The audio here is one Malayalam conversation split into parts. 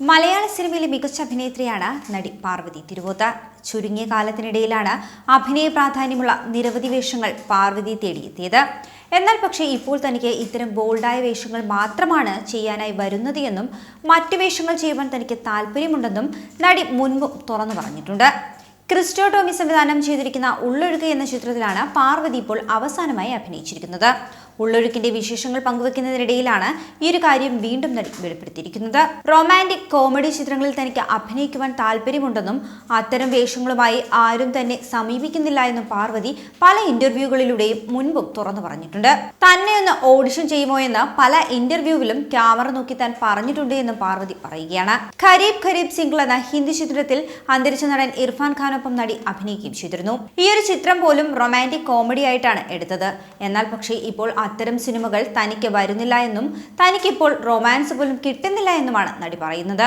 മലയാള സിനിമയിലെ മികച്ച അഭിനേത്രിയാണ് നടി പാർവതി തിരുവോത്ത. ചുരുങ്ങിയ കാലത്തിനിടയിലാണ് അഭിനയ പ്രാധാന്യമുള്ള നിരവധി വേഷങ്ങൾ പാർവതി തേടിയെത്തിയത്. എന്നാൽ പക്ഷേ ഇപ്പോൾ തനിക്ക് ഇത്തരം ബോൾഡായ വേഷങ്ങൾ മാത്രമാണ് ചെയ്യാനായി വരുന്നത് എന്നും മറ്റു വേഷങ്ങൾ ചെയ്യുവാൻ തനിക്ക് താല്പര്യമുണ്ടെന്നും നടി മുൻപും തുറന്നു പറഞ്ഞിട്ടുണ്ട്. ക്രിസ്റ്റോ ടോമി സംവിധാനം ചെയ്തിരിക്കുന്ന ഉള്ളൊഴുക്ക് എന്ന ചിത്രത്തിലാണ് പാർവതി ഇപ്പോൾ അവസാനമായി അഭിനയിച്ചിരിക്കുന്നത്. ഉള്ളൊഴുക്കിന്റെ വിശേഷങ്ങൾ പങ്കുവെക്കുന്നതിനിടയിലാണ് ഈ ഒരു കാര്യം വീണ്ടും വെളിപ്പെടുത്തിയിരിക്കുന്നത്. റൊമാന്റിക് കോമഡി ചിത്രങ്ങളിൽ തനിക്ക് അഭിനയിക്കുവാൻ താല്പര്യമുണ്ടെന്നും അത്തരം വേഷങ്ങളുമായി ആരും തന്നെ സമീപിക്കുന്നില്ല എന്നും പാർവതി പല ഇന്റർവ്യൂകളിലൂടെയും മുൻപും തുറന്നു പറഞ്ഞിട്ടുണ്ട്. തന്നെ ഒന്ന് ഓഡിഷൻ ചെയ്യുമോ എന്ന് പല ഇന്റർവ്യൂവിലും ക്യാമറ നോക്കി താൻ പറഞ്ഞിട്ടുണ്ട് എന്നും പാർവതി പറയുകയാണ്. ഖരീബ് ഖരീബ് സിംഗിൾ എന്ന ഹിന്ദി ചിത്രത്തിൽ അന്തരിച്ച നടൻ ഇർഫാൻ ഖാനൊപ്പം നടി അഭിനയിക്കുകയും ചെയ്തിരുന്നു. ഈ ഒരു ചിത്രം പോലും റൊമാന്റിക് കോമഡി ആയിട്ടാണ് എടുത്തത്. എന്നാൽ പക്ഷേ ഇപ്പോൾ അത്തരം സിനിമകൾ തനിക്ക് വരുന്നില്ല എന്നും തനിക്കിപ്പോൾ റൊമാൻസ് പോലും കിട്ടുന്നില്ല എന്നുമാണ് നടി പറയുന്നത്.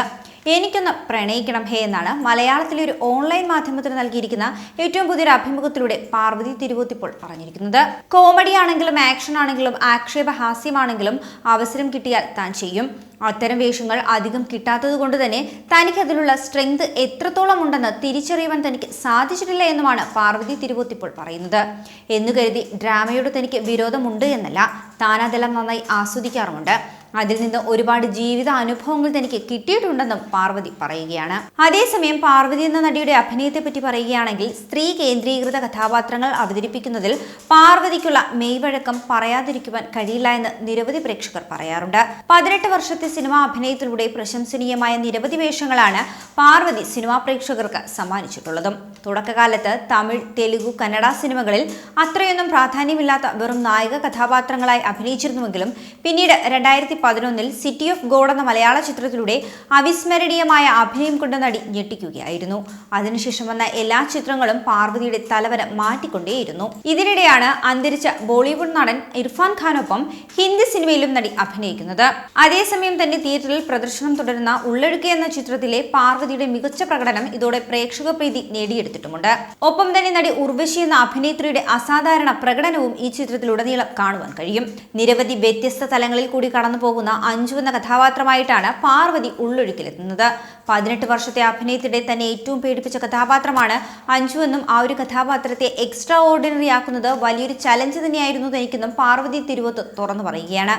എനിക്കൊന്ന് പ്രണയിക്കണം ഹേ എന്നാണ് മലയാളത്തിലെ ഒരു ഓൺലൈൻ മാധ്യമത്തിന് നൽകിയിരിക്കുന്ന ഏറ്റവും പുതിയൊരു അഭിമുഖത്തിലൂടെ പാർവതി തിരുവോത്തിപ്പോൾ പറഞ്ഞിരിക്കുന്നത്. കോമഡി ആണെങ്കിലും ആക്ഷൻ ആണെങ്കിലും ആക്ഷേപഹാസ്യമാണെങ്കിലും അവസരം കിട്ടിയാൽ താൻ ചെയ്യും. അത്തരം വേഷങ്ങൾ അധികം കിട്ടാത്തത് കൊണ്ട് തന്നെ തനിക്ക് അതിലുള്ള സ്ട്രെങ്ത് എത്രത്തോളം ഉണ്ടെന്ന് തിരിച്ചറിയുവാൻ തനിക്ക് സാധിച്ചിട്ടില്ല എന്നുമാണ് പാർവതി തിരുവോത്തിപ്പോൾ പറയുന്നത്. എന്നു കരുതി ഡ്രാമയോട് തനിക്ക് വിരോധമുണ്ട് എന്നല്ല താൻ അതെല്ലാം നന്നായി ആസ്വദിക്കാറുമുണ്ട്. അതിൽ നിന്ന് ഒരുപാട് ജീവിത അനുഭവങ്ങൾ തനിക്ക് കിട്ടിയിട്ടുണ്ടെന്നും പാർവതി പറയുകയാണ്. അതേസമയം പാർവതി എന്ന നടിയുടെ അഭിനയത്തെ പറ്റി പറയുകയാണെങ്കിൽ സ്ത്രീ കേന്ദ്രീകൃത കഥാപാത്രങ്ങൾ അവതരിപ്പിക്കുന്നതിൽ പാർവതിക്കുള്ള മെയ്വഴക്കം പറയാതിരിക്കുവാൻ കഴിയില്ല എന്ന് നിരവധി പ്രേക്ഷകർ പറയാറുണ്ട്. പതിനെട്ട് വർഷത്തെ സിനിമാ അഭിനയത്തിലൂടെ പ്രശംസനീയമായ നിരവധി വേഷങ്ങളാണ് പാർവതി സിനിമാ പ്രേക്ഷകർക്ക് സമ്മാനിച്ചിട്ടുള്ളതും. തുടക്കകാലത്ത് തമിഴ് തെലുഗു കന്നഡ സിനിമകളിൽ അത്രയൊന്നും പ്രാധാന്യമില്ലാത്ത വെറും നായക കഥാപാത്രങ്ങളായി അഭിനയിച്ചിരുന്നുവെങ്കിലും പിന്നീട് രണ്ടായിരത്തി പതിനൊന്നിൽ സിറ്റി ഓഫ് ഗോഡ് എന്ന മലയാള ചിത്രത്തിലൂടെ അവിസ്മരണീയമായ അഭിനയം കൊണ്ട് നടി ഞെട്ടിക്കുകയായിരുന്നു. അതിനുശേഷം വന്ന എല്ലാ ചിത്രങ്ങളും പാർവതിയുടെ തലവര മാറ്റിക്കൊണ്ടേയിരുന്നു. ഇതിനിടെയാണ് അന്തരിച്ച ബോളിവുഡ് നടൻ ഇർഫാൻ ഖാനൊപ്പം ഹിന്ദി സിനിമയിലും നടി അഭിനയിക്കുന്നത്. അതേസമയം തന്നെ തിയേറ്ററിൽ പ്രദർശനം തുടരുന്ന ഉള്ളൊഴുക്ക് എന്ന ചിത്രത്തിലെ പാർവതിയുടെ മികച്ച പ്രകടനം ഇതോടെ പ്രേക്ഷക പ്രീതി നേടിയെടുത്തിട്ടുമുണ്ട്. ഒപ്പം തന്നെ നടി ഉർവശി എന്ന അഭിനേത്രിയുടെ അസാധാരണ പ്രകടനവും ഈ ചിത്രത്തിലുടനീളം കാണുവാൻ കഴിയും. നിരവധി വ്യത്യസ്ത തലങ്ങളിൽ കൂടി കടന്നു പോകുന്ന അഞ്ജു എന്ന കഥാപാത്രമായിട്ടാണ് പാർവതി ഉള്ളൊഴുക്കിലെത്തുന്നത്. പതിനെട്ട് വർഷത്തെ അഭിനയത്തിടെ തന്നെ ഏറ്റവും പേടിപ്പിച്ച കഥാപാത്രമാണ് അഞ്ജു എന്നും ആ ഒരു കഥാപാത്രത്തെ എക്സ്ട്രാ ഓർഡിനറി ആക്കുന്നത് വലിയൊരു ചലഞ്ച് തന്നെയായിരുന്നു തനിക്കെന്നും പാർവതി തിരുവത്ത് തുറന്നു പറയുകയാണ്.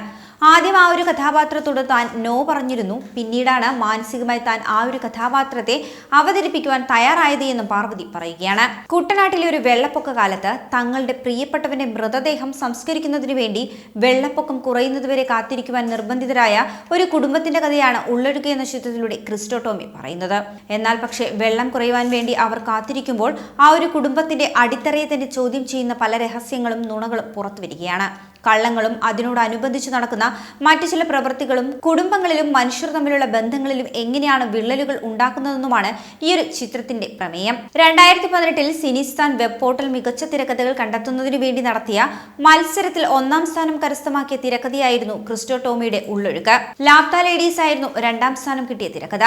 ആദ്യം ആ ഒരു കഥാപാത്രത്തോട് താൻ നോ പറഞ്ഞിരുന്നു. പിന്നീടാണ് മാനസികമായി താൻ ആ ഒരു കഥാപാത്രത്തെ അവതരിപ്പിക്കുവാൻ തയ്യാറായത് എന്നും പാർവതി പറയുകയാണ്. കുട്ടനാട്ടിലെ ഒരു വെള്ളപ്പൊക്ക കാലത്ത് തങ്ങളുടെ പ്രിയപ്പെട്ടവന്റെ മൃതദേഹം സംസ്കരിക്കുന്നതിന് വേണ്ടി വെള്ളപ്പൊക്കം കുറയുന്നതുവരെ കാത്തിരിക്കുവാൻ നിർബന്ധിതരായ ഒരു കുടുംബത്തിന്റെ കഥയാണ് ഉള്ളൊഴുക എന്ന ചിത്രത്തിലൂടെ ക്രിസ്റ്റോ ടോമി പറയുന്നത്. എന്നാൽ പക്ഷേ വെള്ളം കുറയുവാൻ വേണ്ടി അവർ കാത്തിരിക്കുമ്പോൾ ആ ഒരു കുടുംബത്തിന്റെ അടിത്തറയെ തന്നെ ചോദ്യം ചെയ്യുന്ന പല രഹസ്യങ്ങളും നുണകളും പുറത്തു വരികയാണ് കള്ളങ്ങളും അതിനോടനുബന്ധിച്ച് നടക്കുന്ന മറ്റു ചില പ്രവൃത്തികളും കുടുംബങ്ങളിലും മനുഷ്യർ തമ്മിലുള്ള ബന്ധങ്ങളിലും എങ്ങനെയാണ് വിള്ളലുകൾ ഉണ്ടാക്കുന്നതെന്നുമാണ് ഈ ഒരു ചിത്രത്തിന്റെ പ്രമേയം. രണ്ടായിരത്തി പതിനെട്ടിൽ സിനിസ്ഥാൻ വെബ് പോർട്ടൽ മികച്ച തിരക്കഥകൾ കണ്ടെത്തുന്നതിനു വേണ്ടി നടത്തിയ മത്സരത്തിൽ ഒന്നാം സ്ഥാനം കരസ്ഥമാക്കിയ തിരക്കഥയായിരുന്നു ക്രിസ്റ്റോ ടോമിയുടെ ഉള്ളൊഴുക്ക്. ലാപ്ത ലേഡീസ് ആയിരുന്നു രണ്ടാം സ്ഥാനം കിട്ടിയ തിരക്കഥ.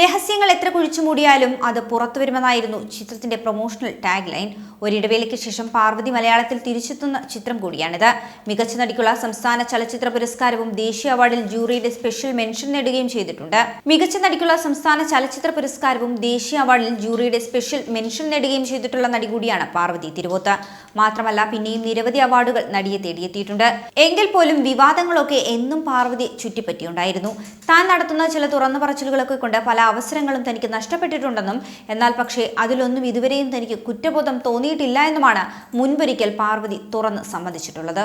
രഹസ്യങ്ങൾ എത്ര കുഴിച്ചു മൂടിയാലും അത് പുറത്തു വരുമെന്നായിരുന്നു ചിത്രത്തിന്റെ പ്രൊമോഷണൽ ടാഗ് ലൈൻ. ഒരിടവേളയ്ക്ക് ശേഷം പാർവതി മലയാളത്തിൽ തിരിച്ചെത്തുന്ന ചിത്രം കൂടിയാണിത്. മികച്ച നടിക്കുള്ള സംസ്ഥാന ചലച്ചിത്ര പുരസ്കാരവും ദേശീയ അവാർഡിൽ ജൂറിയുടെ സ്പെഷ്യൽ മെൻഷൻ നേടുകയും ചെയ്തിട്ടുണ്ട്. മികച്ച നടിക്കുള്ള സംസ്ഥാന ചലച്ചിത്ര പുരസ്കാരവും ദേശീയ അവാർഡിൽ ജൂറിയുടെ സ്പെഷ്യൽ മെൻഷൻ നേടുകയും ചെയ്തിട്ടുള്ള നടി കൂടിയാണ് പാർവതി തിരുവോത്ത്. മാത്രമല്ല പിന്നെയും നിരവധി അവാർഡുകൾ നടിയെ തേടിയെത്തിയിട്ടുണ്ട്. എങ്കിൽ പോലും വിവാദങ്ങളൊക്കെ എന്നും പാർവതി ചുറ്റിപ്പറ്റിയുണ്ടായിരുന്നു. താൻ നടത്തുന്ന ചില തുറന്നു പറച്ചിലുകളൊക്കെ കൊണ്ട് പല അവസരങ്ങളും തനിക്ക് നഷ്ടപ്പെട്ടിട്ടുണ്ടെന്നും എന്നാൽ പക്ഷേ അതിലൊന്നും ഇതുവരെയും തനിക്ക് കുറ്റബോധം തോന്നിയിട്ടില്ല എന്നുമാണ് മുൻപൊരിക്കൽ പാർവതി തുറന്ന് സമ്മതിച്ചിട്ടുള്ളത്.